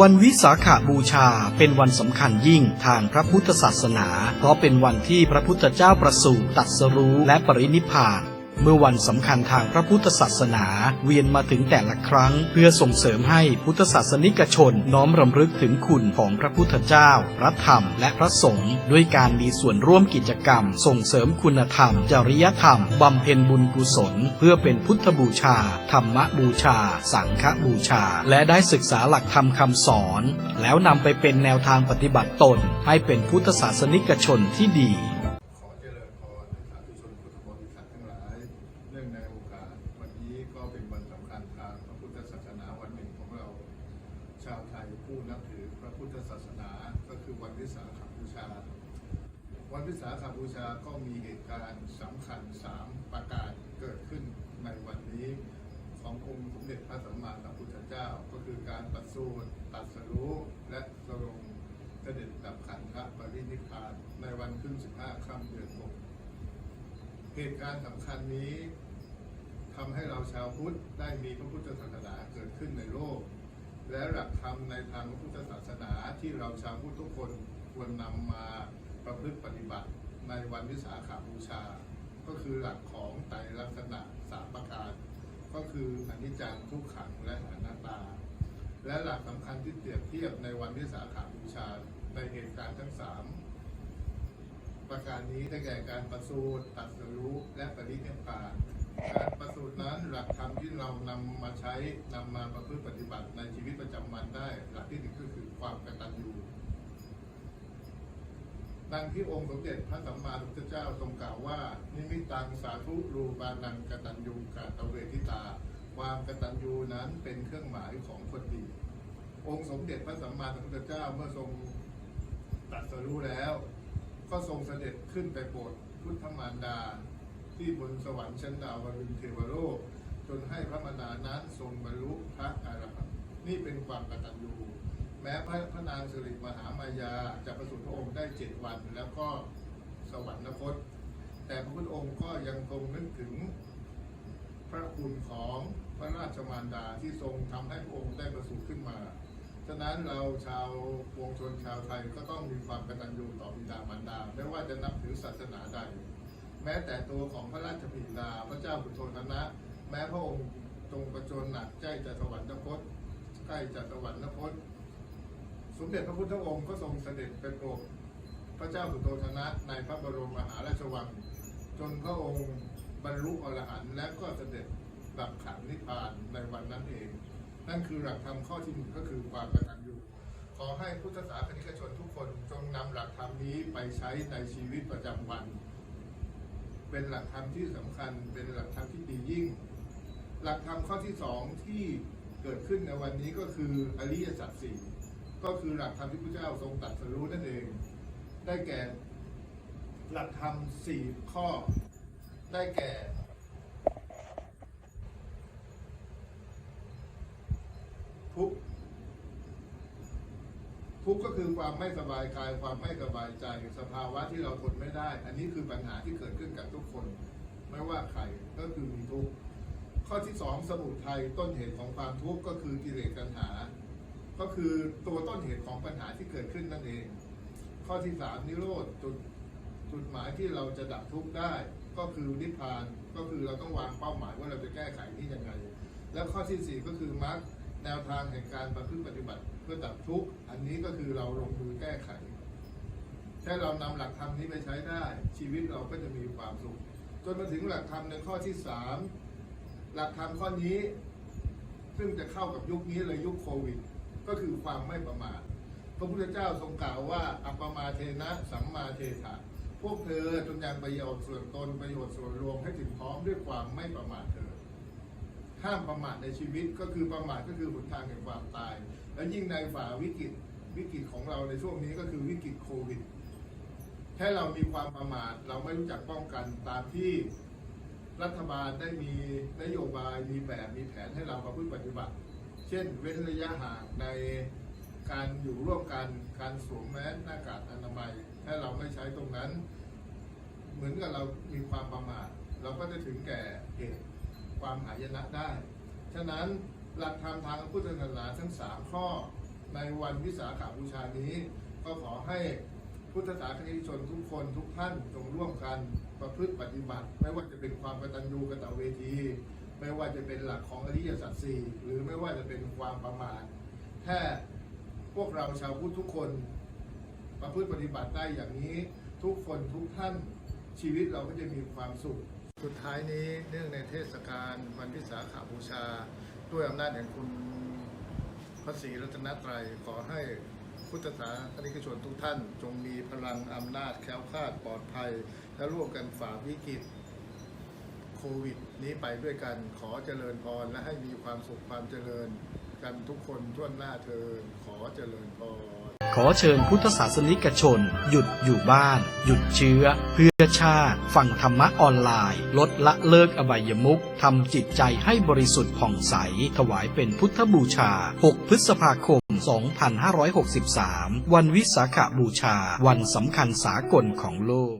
วันวิสาขาบูชาเป็นวันสำคัญยิ่งทางพระพุทธศาสนา เพราะเป็นวันที่พระพุทธเจ้าประสูติตรัสรู้และปรินิพพาน เมื่อวันสำคัญทางพระพุทธศาสนาเวียนมาถึงแต่ละครั้ง เพื่อส่งเสริมให้พุทธศาสนิกชนน้อมรำลึกถึงคุณของพระพุทธเจ้า พระธรรม และพระสงฆ์ด้วยการมีส่วนร่วมกิจกรรม ส่งเสริมคุณธรรม จริยธรรม บำเพ็ญบุญกุศล เพื่อเป็นพุทธบูชา ธรรมบูชา สังฆบูชา และได้ศึกษาหลักธรรมคำสอน แล้วนำไปเป็นแนวทางปฏิบัติตน ให้เป็นพุทธศาสนิกชนที่ดีาวไทยผู้นับถือพระพุทธศาสนา ก็คือวันวิสาขบูชา วันวิสาขบูชาก็มีเหตุการณ์สำคัญสามประการเกิดขึ้นในวันนี้ขององค์สมเด็จพระสัมมาสัมพุทธเจ้า ก็คือการประสูติตรัสรู้และทรงเสด็จดับขันธปรินิพพานในวันขึ้น 15 ค่ำเดือนหกเหตุการณ์สำคัญนี้ทำให้เราชาวพุทธได้มีพระพุทธศาสนาเกิดขึ้นในโลก และหลักธรรมในทางพระพุทธศาสนาที่เราชาวพุทธทุกคนควรนำมาประพฤติปฏิบัติในวันวิสาขาบูชา ก็คือหลักของไตรลักษณะสามประการ ก็คืออนิจจังทุกขังและอนัตตา และหลักสำคัญที่เปรียบเทียบในวันวิสาขาบูชาในเหตุการณ์ทั้งสามประการนี้ได้แก่การประสูติตรัสรู้และปรินิพพาน การประสูตินั้นหลักธรรมที่เรานำมาใช้นำมาประพฤติปฏิบัติในชีวิตประจำวันได้ หลักที่หนึ่งก็คือความกตัญญูดังที่องค์สมเด็จพระสัมมาสัมพุทธเจ้าทรงกล่าวว่า นิมิตังสาธุรูปานังกตัญญูกาตเวทิตา ความกตัญญูนั้นเป็นเครื่องหมายของคนดี องค์สมเด็จพระสัมมาสัมพุทธเจ้าเมื่อทรงตรัสรู้แล้ว ก็ทรงเสด็จขึ้นไปโปรดพุทธมารดา ที่บนสวรรค์ชั้นดาวดึงเทวโลก จนให้พระมารดานั้นทรงบรรลุพระอรหันต์นี่เป็นความกตัญญูแม้พระพระนางสิริมหามายาจะประสูติพระองค์ได้เจ็ดวัน แล้วก็สวรรคต แต่พระพุทธองค์ก็ยังทรงนึกถึงพระคุณของพระราชมารดาที่ทรงทำให้พระองค์ได้ประสูติขึ้นมาฉะนั้นเราชาววงชนชาวไทยก็ต้องมีความกตัญญูต่อบิดามารดา ไม่ว่าจะนับถือศาสนาใด แม้แต่ตัวของพระราชบิดาพระเจ้าปุโธทนะ แม้พระองค์ทรงประชนหนักใกล้จะสวรรคตใกล้จะสวรรคตสมเด็จพระพุทธองค์ก็ทรงเสด็จไปโปรดพระเจ้าสุโธทนะในพระบรมมหาราชวัง จนพระองค์บรรลุอรหันต์และก็เสด็จดับขันนิพพานในวันนั้นเอง นั่นคือหลักธรรมข้อที่หนึ่งก็คือความกตัญญูขอให้พุทธศาสนิกชนทุกคนจงนำหลักธรรมนี้ไปใช้ในชีวิตประจำวัน เป็นหลักธรรมที่สำคัญ เป็นหลักธรรมที่ดียิ่ง หลักธรรมข้อที่สองที่เกิดขึ้นในวันนี้ก็คืออริยสัจสี่ก็คือหลักธรรมที่พระเจ้าทรงตรัสรู้นั่นเอง ได้แก่หลักธรรมสี่ข้อ ได้แก่ ทุก ทุกข์ก็คือความไม่สบายกายความไม่สบายใจสภาวะที่เราทนไม่ได้ อันนี้คือปัญหาที่เกิดขึ้นกับทุกคน ไม่ว่าใครก็คือมีทุกข์ข้อที่สองสมุทัยต้นเหตุของความทุกข์ก็คือกิเลสตัณหา ก็คือตัวต้นเหตุของปัญหาที่เกิดขึ้นนั่นเอง ข้อที่สามนิโรธจุดจุดหมายที่เราจะดับทุกข์ได้ ก็คือนิพพานก็คือเราต้องวางเป้าหมายว่าเราจะแก้ไขที่ยังไง แล้วข้อที่สี่ก็คือมรรค แนวทางแห่งการประพฤติปฏิบัติเพื่อดับทุกข์อันนี้ก็คือเราลงมือแก้ไขถ้าเรานำหลักธรรมนี้ไปใช้ได้ ชีวิตเราก็จะมีความสุข จนมาถึงหลักธรรมในข้อที่สามหลักธรรมข้อนี้ ซึ่งจะเข้ากับยุคนี้เลยยุคโควิด ก็คือความไม่ประมาทพระพุทธเจ้าทรงกล่าวว่าอัปมาเทนะ สัมมาเทถะพวกเธอจงยังประโยชน์ส่วนตนประโยชน์ส่วนรวมให้ถึงพร้อมด้วยความไม่ประมาทเถิด ห้ามประมาทในชีวิตก็คือประมาทก็คือหนทางแห่งความตาย และยิ่งในฝ่าวิกฤตวิกฤตของเราในช่วงนี้ก็คือวิกฤตโควิดแค่เรามีความประมาทเราไม่รู้จักป้องกันตามที่รัฐบาลได้มีนโยบายมีแบบมีแผนให้เราประพฤติปฏิบัติ เช่น เว้นระยะห่างในการอยู่ร่วมกันการสวมแมสหน้ากากอนามัยถ้าเราไม่ใช้ตรงนั้น เหมือนกับเรามีความประมาทเราก็จะถึงแก่เหตุ ความหายนะได้ ฉะนั้นหลักธรรมทางพุทธศาสนาทั้งสามข้อ ในวันวิสาขาบูชานี้ ก็ขอให้พุทธศาสนิกชนทุกคนทุกท่านจงร่วมกันประพฤติปฏิบัติ ไม่ว่าจะเป็นความกตัญญูกตเวที ไม่ว่าจะเป็นหลักของอริยสัจสี่หรือไม่ว่าจะเป็นความประมาทแค่พวกเราชาวพุทธทุกคน ประพฤติปฏิบัติได้อย่างนี้ ทุกคนทุกท่านชีวิตเราก็จะมีความสุข สุดท้ายนี้เนื่องในเทศาลวันวิสาขาบูชา ด้วยอำนาจแห่งคุณพระศรีรัตนตรัยขอให้พุทธศาสนิกชนทุกท่าน จงมีพลังอำนาจแคล้วคลาดปลอดภัย และร่วมกันฝ่าวิกฤตโควิด นี้ไปด้วยกันขอเจริญพรและให้มีความสุขความเจริญ กันทุกคนทั่วหน้าเทินขอเจริญพรขอเชิญพุทธศาสนิกชน หยุดอยู่บ้าน หยุดเชื้อ เพื่อชาติ ฟังธรรมะออนไลน์ ลดละเลิกอบายมุขทำจิตใจให้บริสุทธิ์ผ่องใส ถวายเป็นพุทธบูชา 6 พฤษภาคม 2563 วันวิสาขบูชา วันสำคัญสากลของโลก